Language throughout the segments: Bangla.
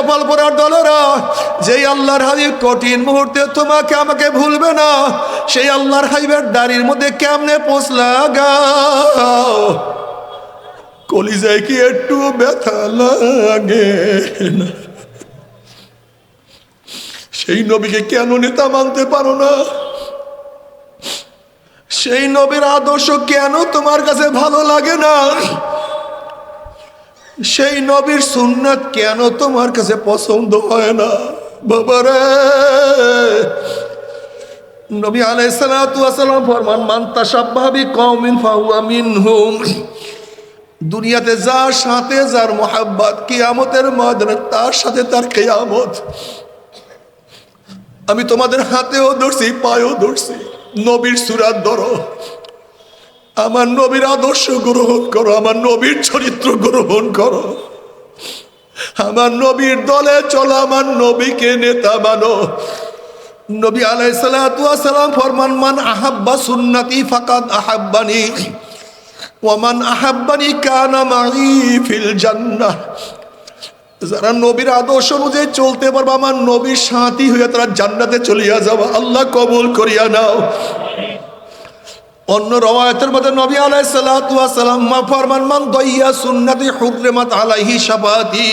কপাল পরার দলেরা, যেই আল্লাহর হাবিব কঠিন মুহূর্তে তোমাকে আমাকে ভুলবে না, সেই আল্লাহর হাবিবের দাড়ির মধ্যে কেমনে পোষ লাগাও? কলিজায় কি একটু ব্যথা লাগে সেই নবীকে কেন নেতা মানতে পারো না? সেই নবীর আদর্শ কেন তোমার কাছে ভালো লাগে না? সেই নবীর সুন্নাত কেন তোমার কাছে পছন্দ হয় না? বাবারে! নবী আলাইসালাম ফরমান, মান তাসাব্বাহাবি কওমিন ফাহুয়া মিনহুম। দুনিয়াতে যার সাথে যার মোহাব্বত, কিয়ামতের ময়দানে তার সাথে তার কেয়ামত। আমি তোমাদের হাতেও ধরছি, পায়েও ধরছি, নবীর সুরাত ধরো আমার নবীর আদর্শ গ্রহণ করো, আমার নবীর চরিত্র গ্রহণ করো। আমার নবীর দলে চলো, আমার নবীকে নেতা মানো। নবী আলাই সালাম ফরমান, মান আহাব্বা সুন্নাতি ফাকাদ আহাব্বানি ওয়ামান আহাব্বানি কানা ফিল জান্নাহ। যারা নবীর আদর্শ অনুযায়ী চলতে পারব, আমার নবীর সাথী হয়ে তারা জান্নাতে চলিয়া যাব। আল্লাহ কবুল করিয়া নাও। অন্য রওয়ায়তের মধ্যে নবী আলাই সালাম মা ফরমান মান দইয়া সুন্নাতি হুররিমাত আলাইহি শাফাতি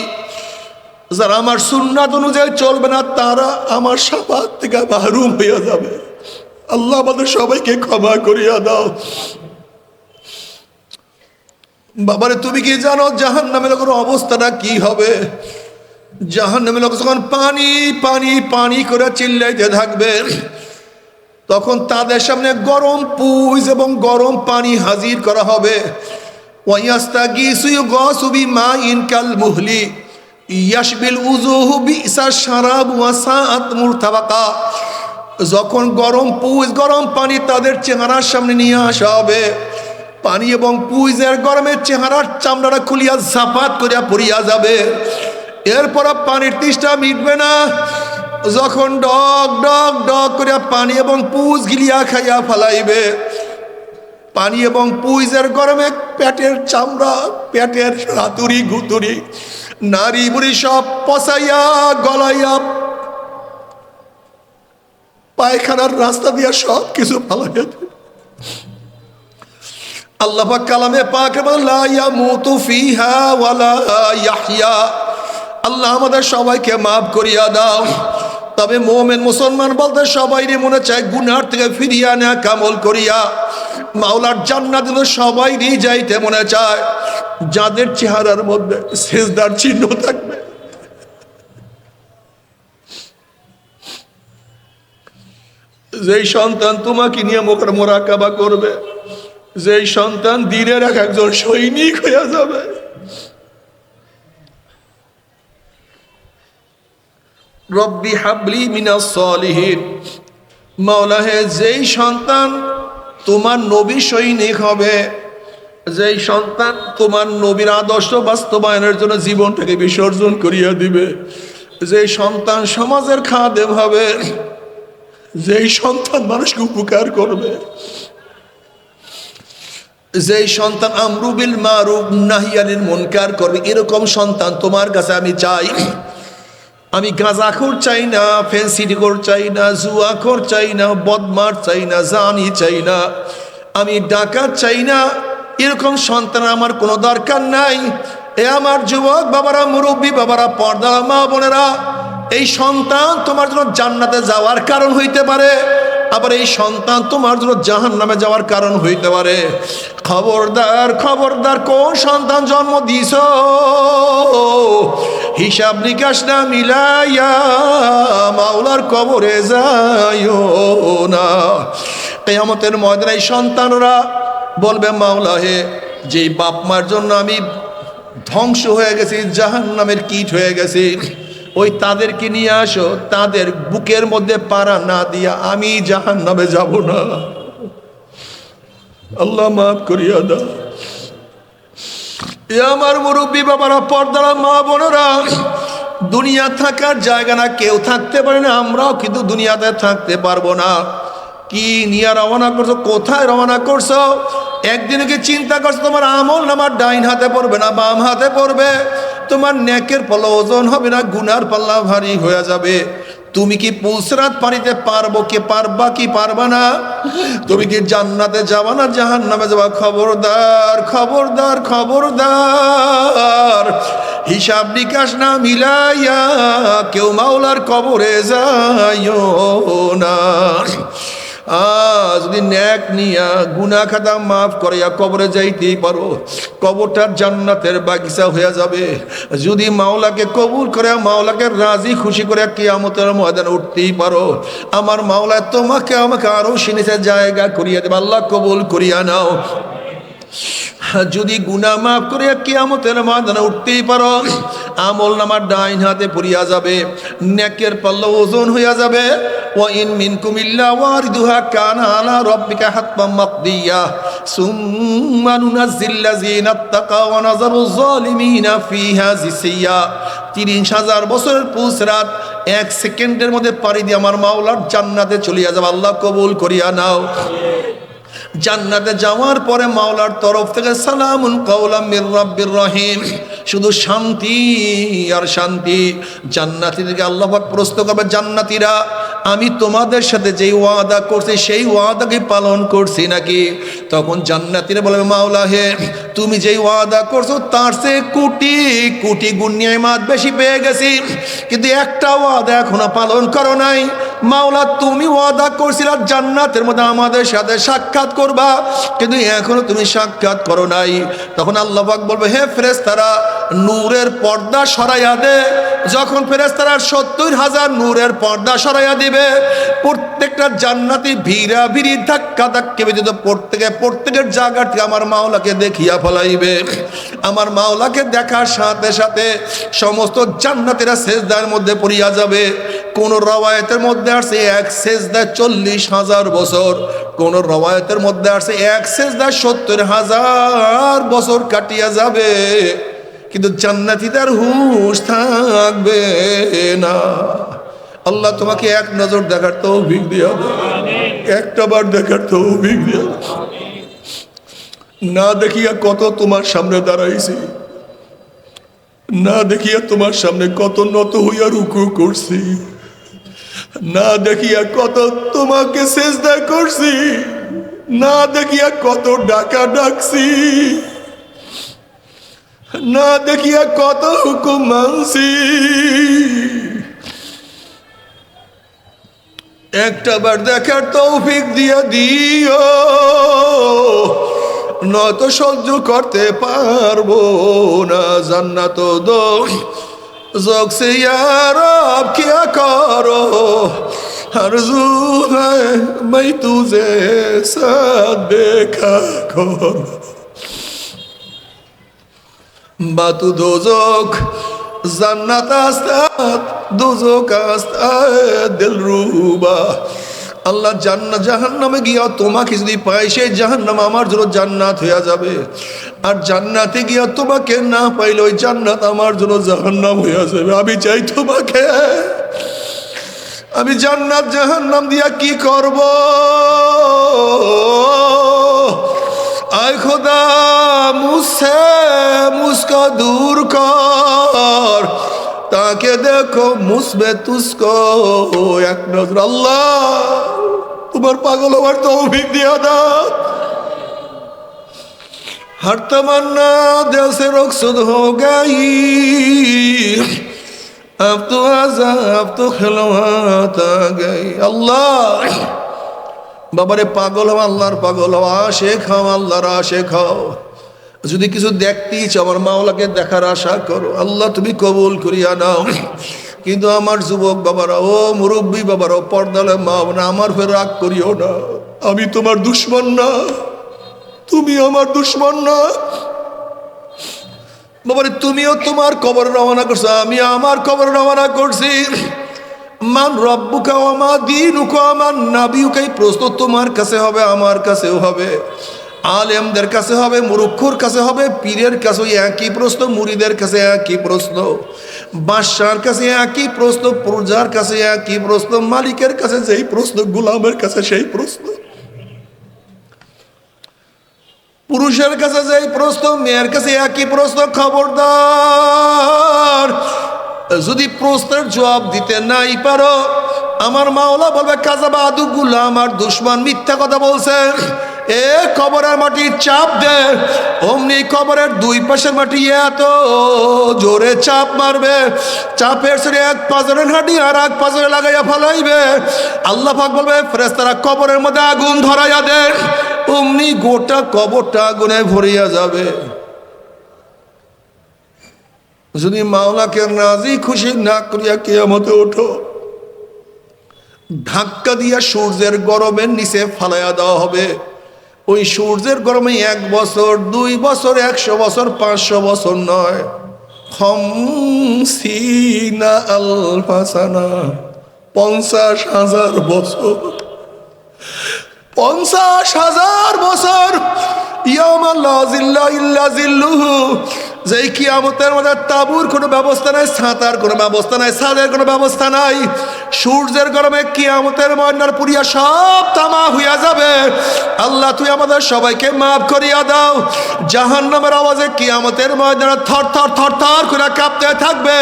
যারা আমার সুন্নাত অনুযায়ী চলবে না, তারা আমার শাফাত থেকে মাহরুম হইয়া যাবে। আল্লাহ আমাদের সবাইকে ক্ষমা করিয়া দাও। বাবারে, তুমি কি জানো জাহান নামে লোকের অবস্থাটা কি হবে? জাহান নামে লোক যখন পানি পানি পানি করে চিল্লাইতে থাকবে তখন তাদের সামনে গরম পুজ এবং গরম পানি হাজির করা হবে। যখন গরম পুজ, গরম পানি তাদের চেহারার সামনে নিয়ে আসা হবে। পানি এবং পুইজের গরমে চেহারার চামড়াটা খুলিয়া ঝাপাত করিয়া পড়িয়া যাবে। এরপর পানির তৃষ্ঠা মিটবে না। যখন ডক ডক ডক করিয়া পানি এবং পুজ গিলিয়া খাইয়া ফালাইবে, পানি এবং পুইজের গরমে পেটের চামড়া, পেটের হাতুরি গুতুরি নারী বুড়ি সব পচাইয়া, গলাইয়া, পায়খানার রাস্তা দিয়া সব কিছু ফালাইয়া আল্লাহ কালামে পাক লা ইয়ামুতু ফিহা ওয়ালা ইয়াহইয়া। আল্লাহ আমাদের সবাইকে মাফ করিয়া দাও। তবে মোমেন মুসলমান বলতে সবাই মনে চায় গুনার থেকে ফিরিয়া নেয়া কামল করিয়া। মাওলার জান্নাত দিল সবাই যাইতে মনে চায়। যাদের চেহারার মধ্যে সেজদার চিহ্ন থাকবে। যেই সন্তান তোমাকে নিয়ে মোকার মোরাকাবা করবে, যেই সন্তান দিনের এক একজন সৈনিক হয়ে যাবে। রব্বি হাবলি মিনা সলিহীন। মাওলা হে যেই সন্তান তোমার নবী সৈনিক হবে, যেই সন্তান তোমার নবীর আদর্শ বাস্তবায়নের জন্য জীবনটাকে বিসর্জন করিয়া দিবে, যেই সন্তান সমাজের খাদেম হবে, যেই সন্তান মানুষকে উপকার করবে, যেই সন্তান আমরুবিল মারুব নাহিয়ানির মনকার করবে, এরকম সন্তান তোমার কাছে আমি চাই। আমি গাঁজাখোর চাই না ফেন্সিডিকোর চাই না, জুয়াখোর চাই না, বদমার চাই না, জানি চাই না। আমি ডাকাত চাই না, এরকম সন্তান আমার কোনো দরকার নাই। এ আমার যুবক বাবারা, মুরব্বী বাবারা পর্দা মা বোনেরা, এই সন্তান তোমার জন্য জান্নাতে যাওয়ার কারণ হইতে পারে। আবার এই সন্তান তোমার জন্য জাহান নামে যাওয়ার কারণ হইতে পারে। খবরদার খবরদার, কোন সন্তান জন্ম দিস হিসাব নিকাশ না মিলাইয়া মাওলার কবরে যাইও না। কেয়ামতের এই সন্তানরা বলবে, মাওলা হে, যেই বাপ মার জন্য আমি ধ্বংস হয়ে গেছি জাহান নামের কীট হয়ে গেছি ওই তাদেরকে নিয়ে আসো, তাদের বুকের মধ্যে পাড়া না দিয়া আমি জাহান নামে যাব না। আল্লাহ মাফ করিয়া দা এ আমার মুরব্বী বাবারা, পর্দারা, মা বোনেরা, দুনিয়া থাকার জায়গা না, কেউ থাকতে পারে না, আমরাও কিন্তু দুনিয়াতে থাকতে পারব না। কি নিয়ে রওনা করছ, কোথায় রওনা করছ? একদিন কি চিন্তা করছ, তোমার আমল নামার ডাইন হাতে পড়বে না বাম হাতে পড়বে? তোমার ন্যাকের পাল্লা ওজন হবে না, গুনার পাল্লা ভারী হয়ে যাবে। তুমি কি পুলসরাত পানিতে পারব কে পারবা কি পারবা না? তুমি কি জান্নাতে যাবা না জাহান নামে যাবা? খবরদার খবরদার খবরদার। হিসাব নিকাশ না মিলাইয়া কেউ মাওলার কবরে যাইও না। যদি ন্যাক নিয়া গুনা খাতা মাফ করিয়া কবরে যাইতেই পারো কবরটার জান্নাতের বাগিচা হয়ে যাবে। যদি মাওলাকে কবুল করে মাওলাকে রাজি খুশি করে কিয়ামতের ময়দানে উঠতেই পারো, আমার মাওলা তোমাকে আমাকে আরও সিনেছে জায়গা করিয়া দেবে। আল্লাহ কবুল করিয়া নাও। যদি গুনা মাফ করে কিয়ামতের ময়দানে উঠতেই পারো, আমল নামার ডাইন হাতে পড়িয়া যাবে নেকের পাল্লা ওজন হইয়া যাবে। ইন মিনকুম ইল্লা ওয়ারিদুহা কানা আলা রাব্বিকা হাতমান মাকদিয়া সুম্মা নুনাজ্জিল্লাযিনা আত্তাকা ওয়া নাযারু যালিমিনা ফিহা জিসিয়া তিরিশ হাজার বছরের পুসরাত এক সেকেন্ডের মধ্যে পাড়ি দিয়ে আমার মাওলার জান্নাতে চলিয়া যাবে আল্লাহ কবুল করিয়া নাও। জান্নাতে যাওয়ার পরে মাওলার তরফ থেকে সালামুন কাউলাম মির রহিম। শুধু শান্তি আর শান্তি। জান্নাতীদেরকে আল্লাহ প্রস্তুত করবে, জান্নাতিরা, আমি তোমাদের সাথে যেই ওয়াদা করছি, সেই ওয়াদাকে পালন করছি নাকি? তখন জান্নাতিরা বলবে, মাওলা হে তুমি যেই ওয়াদা করছ, তার সে কোটি কোটি গুণিয়ামাত বেশি পেয়ে গেছি। কিন্তু একটা ওয়াদা এখনও পালন করো নাই। মাওলা, তুমি ওয়াদা করছিলা জান্নাতের মধ্যে আমাদের সাথে সাক্ষাৎ করবা, কিন্তু এখনও তুমি সাক্ষাৎ করো নাই। তখন আল্লাহ বলবে, হে ফেরেস্তারা নূরের পর্দা সরাইয়া দে। যখন ফেরেস্তারা সত্তর হাজার নূরের পর্দা সরাইয়া দিবে, প্রত্যেকটা জান্নাতি ভিড়া ভিড়ি ধাক্কা ধাক্কে ব্যতীত প্রত্যেকে প্রত্যেকের জায়গা থেকে আমার মাওলাকে দেখিয়া ফলাইবে। আমার মাওলাকে দেখার সাথে সাথে সমস্ত জান্নাতিরা সেজদার মধ্যে পড়িয়া যাবে। কোন রওয়ায়তের মধ্যে আসছে এক সেজদা চল্লিশ হাজার বছর। কোন রওয়ায়তের মধ্যে আসছে এক সেজদা সত্তর হাজার বছর কাটিয়া যাবে। কিন্তু জান্নাতি তার হুশ থাকবে না। আল্লাহ তোমাকে এক নজর দেখার তো অভিজ্ঞ দিয়া। একটা বার দেখার তো অভিজ্ঞ দিয়া না দেখিয়া কত তোমার সামনে দাঁড়াইছি। না দেখিয়া তোমার সামনে কত নত হইয়া রুকু করছি। না দেখিয়া কত তোমাকে চেষ্টা করছি। না দেখিয়া কত ডাকা ডাকছি। না দেখিয়া কত হুকুম মানসি একটা বার দেখার তৌফিক দিয়া দিও নয়তো সহ্য করতে পারব না, জান্নাত দোষ। জোকসে ইয়ারব কিয়া করো মাই তুজে সাথ দেখা কর। বাতু দোজক, জান্নাত আস্তাত, দোজক আস্তাত দিল রুবা। আল্লাহ জান্নাত, জাহান্নামে গিয়া তোমাকে যদি পাই সেই জাহান্নাম আমার জন্য জান্নাত হইয়া যাবে। আর জান্নাতে গিয়া তোমাকে না পাইলে ওই জান্নাত আমার জন্য জাহান্নাম হইয়া যাবে। আমি চাই তোমাকে। আমি জান্নাত, জাহান্নাম দিয়া কি করব? আয় খোদা মুসে মুসকা দূর কর তাকে দেখো মুসবে তুসকো এক নজর আল্লাহ তোমার পাগল হওয়ার তো দিয়া দাও हर तमन्ना दिल से रुखसद हो गई अब तो आजा अब तो खिलवात आ गई अल्लाह বাবারে পাগল হও, আল্লাহর পাগল হও আশেখ হও, আল্লাহর আশেখ হও। যদি কিছু দেখতেই চাও আমার মাওলাকে দেখার আশা করো। আল্লাহ, তুমি কবুল করিয়া নাও। কিন্তু আমার যুবক বাবারা, ও মুরব্বী বাবারা পর্দালে মা না আমার ফের রাগ করিও না। আমি তোমার দুশ্মন না। তুমি আমার দুশ্মন না। বাবারে, তুমিও তোমার কবর রওনা করছ আমি আমার কবর রওনা করছি। মান রব্বুকা আমার দিন আমার নাবিউকা এই প্রশ্ন তোমার কাছে হবে, আমার কাছেও হবে। আলেমদের কাছে হবে, মুরুক্ষুর কাছে হবে, পীরের কাছে একই প্রশ্ন মুড়িদের কাছে একই প্রশ্ন, বাদশার কাছে একই প্রশ্ন, প্রজার কাছে একই প্রশ্ন, মালিকের কাছে যেই প্রশ্ন, গুলামের কাছে সেই প্রশ্ন। পুরুষের কাছে যেই প্রশ্ন, মেয়ের কাছে একই প্রশ্ন, খবরদার। যদি প্রশ্নের জবাব দিতে নাই পারো, আমার মাওলা বলবে, কাজাবা আদুগুলো আমার দুশ্মন মিথ্যা কথা বলছে। এ কবরের মাটি চাপ দে, অমনি কবরের দুই পাশের মাটি এত জোরে চাপ মারবে। চাপের সরে এক পাজরের হাঁটি আর এক পাজরে লাগাইয়া ফলাইবে। আল্লাহ পাক বলবে ফেরেস্তারা কবরের মধ্যে আগুন ধরাইয়া দেন অমনি গোটা কবরটা আগুনে ভরিয়া যাবে। যদি মাওলাকে রাজি খুশি না করিয়া কেয়ামতে ওঠো, ধাক্কা দিয়া সূর্যের গরমের নিচে ফালাইয়া দেওয়া হবে। ওই সূর্যের গরমে এক বছর, দুই বছর, একশো বছর, পাঁচশো বছর নয়। পঞ্চাশ হাজার বছর। পঞ্চাশ হাজার বছর। যেই কিয়ামতের মধ্যে তাবুর কোনো ব্যবস্থা নাই ছাতার কোনো ব্যবস্থা নাই, ছাদের কোনো ব্যবস্থা নাই। সূর্যের গরমে কিয়ামতের ময়নার পুরিয়া সব তামা হইয়া যাবে। আল্লাহ, তুই আমাদের সবাইকে মাফ করিয়া দাও। জাহান নামের আওয়াজে কিয়ামতের ময়দানে থর থর থর থর করে কাঁপতে থাকবে।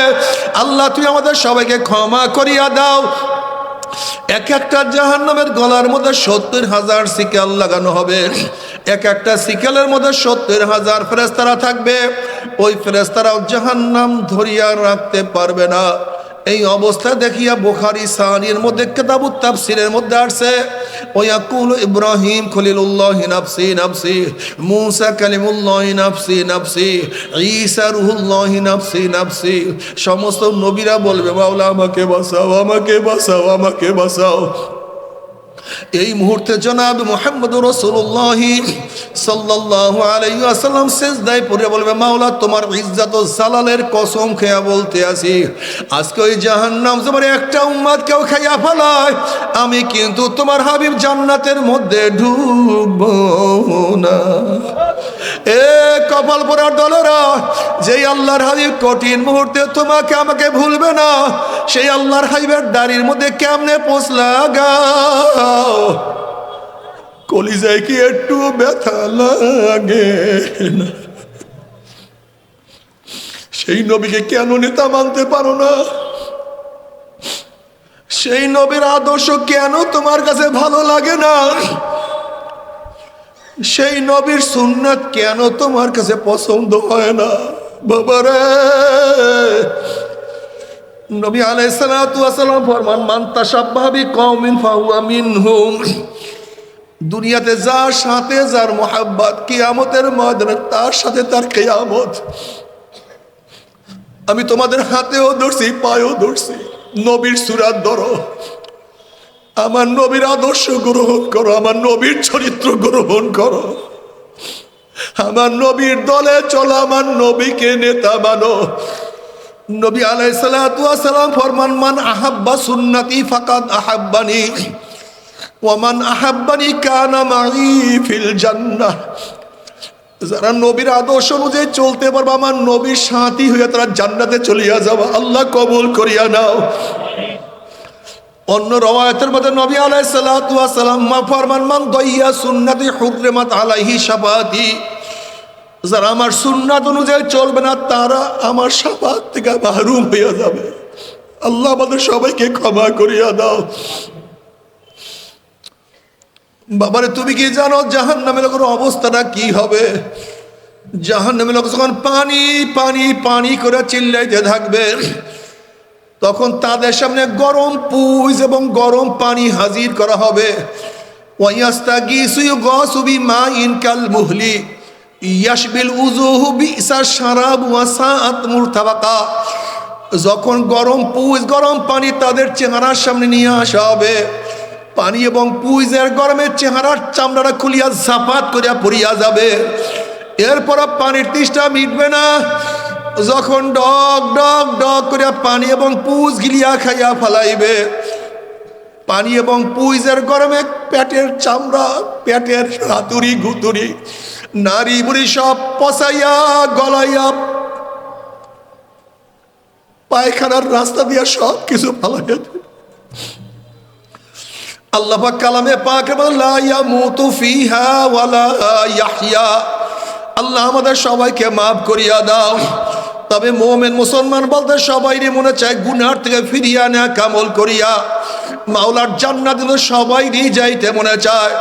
আল্লাহ, তুই আমাদের সবাইকে ক্ষমা করিয়া দাও। এক একটা জাহান নামের গলার মধ্যে সত্তর হাজার সিকেল লাগানো হবে। এক একটা সিকেলের মধ্যে সত্তর হাজার ফেরেস্তারা থাকবে। ওই ফেরেস্তারাও জাহান নাম ধরিয়া রাখতে পারবে না। এই অবস্থা দেখিয়া বুখারি, সানির মধ্যে, কেতাবুত তাফসিরের মধ্যে আসছে, ওয়াকুল ইব্রাহিম খলিলুল্লাহ নাফসি নাফসি, মুসা কালিমুল্লাহ নাফসি নাফসি, ঈসা রুহুল্লাহ নাফসি নাফসি। সমস্ত নবীরা বলবে, মাওলা, আমাকে বাঁচাও আমাকে বাঁচাও আমাকে বাঁচাও। এই মুহূর্তে জনাব মোহাম্মদ রসুল্লাহ সাল্লাহ আলাইসাল্লাম শেষ দায় পড়ে বলবে, মাওলা, তোমার ইজ্জাত ও জালালের কসম খেয়া বলতে আসি। আজকে ওই জাহান্নাম তোমার একটা উম্মাদ কেউ খাইয়া ফেলায়। আমি কিন্তু তোমার হাবিব জান্নাতের মধ্যে ঢুকব না। এ কপাল পরার দলেরা, যেই আল্লাহর হাবিব কঠিন মুহূর্তে তোমাকে আমাকে ভুলবে না, সেই আল্লাহর হাবিবের দাড়ির মধ্যে কেমনে পোষ লাগাও কলিজায় কি একটু ব্যথা লাগে? না সেই নবীকে কেন নেতা মানতে পারো না? সেই নবীর আদর্শ কেন তোমার কাছে ভালো লাগে না? সেই নবীর সুন্নাত কেন তোমার কাছে পছন্দ হয় না? বাবারে নবী আলাইসালাম ফরমান, মান তাসাব্বাবি কওমিন ফাহুয়া মিনহুম। দুনিয়াতে যার সাথে যার মোহাব্বত, কিয়ামতের ময়দানে তার সাথে তার কেয়ামত। আমি তোমাদের হাতেও ধরছি, পায়েও ধরছি, নবীর সুরাত ধরো আমার নবীর আদর্শ গ্রহণ করো, আমার নবীর চরিত্র গ্রহণ করো। আমার নবীর দলে চলো, আমার নবীকে নেতা মানো। নবী আলাইসালাম ফরমান, মান আহাব্বা সুন্নতি ফাকাদ আহাব্বানি ওয়ামান আহাব্বানি কানা মাই ফিল জান্নাহ। যারা নবীর আদর্শ অনুযায়ী চলতে পারবে, আমার নবীর সাথী হইয়া তারা জান্নাতে চলিয়া যাওয়া আল্লাহ কবুল করিয়া নাও। অন্য রওয়ায়তের মধ্যে নবী আলাইসালাম ফরমান, মান দইয়া সুন্নাতি হুররেমাত আলাইহি শাফাতি। যারা আমার সুন্নাত অনুযায়ী চলবে না, তারা আমার সাফাত থেকে মাহরুম হইয়া যাবে। আল্লাহ আমাদের সবাইকে ক্ষমা করিয়া দাও। বাবারে, তুমি কি জানো জাহান নামে লোকের অবস্থাটা কি হবে? জাহান নামে লোক যখন পানি পানি পানি করে চিল্লাইতে থাকবে, তখন তাদের সামনে গরম পুজ এবং গরম পানি হাজির করা হবে। ওয়াইয়াস্তা গিসুই গসুবি মা ইনকাল মুহলি। ইয়াসবিল উজুহু বিসা শারাব ওয়াসাআত মুরতাবাকা। যখন গরম পুজ গরম পানি তাদের চেহারার সামনে নিয়ে আসা হবে। পানি এবং পুইজের গরমের চেহারার চামড়াটা খুলিয়া জাপাত করিয়া পড়িয়া যাবে। এরপর পানির তৃষ্ঠা মিটবে না। যখন ডক ডক ডক করিয়া পানি এবং পুজ গিলিয়া খাইয়া ফালাইবে। পানি এবং পুইজের গরমে পেটের চামড়া, পেটের হাতুরি গুতুরি নারী বুড়ি সব পচাইয়া, গলাইয়া, পায়খানার রাস্তা দিয়া সব কিছু ফালাইয়া দেবে আল্লাহ পাক কালামে পাক লা ইয়ামুতু ফিহা ওয়ালা ইয়াহইয়া। আল্লাহ আমাদের সবাইকে মাফ করিয়া দাও। তবে মোমেন মুসলমান বলতে সবাই মনে চায় গুনার থেকে ফিরিয়া নেয়া কামল করিয়া। মাওলার জান্নাত দিল সবাই যাইতে মনে চায়।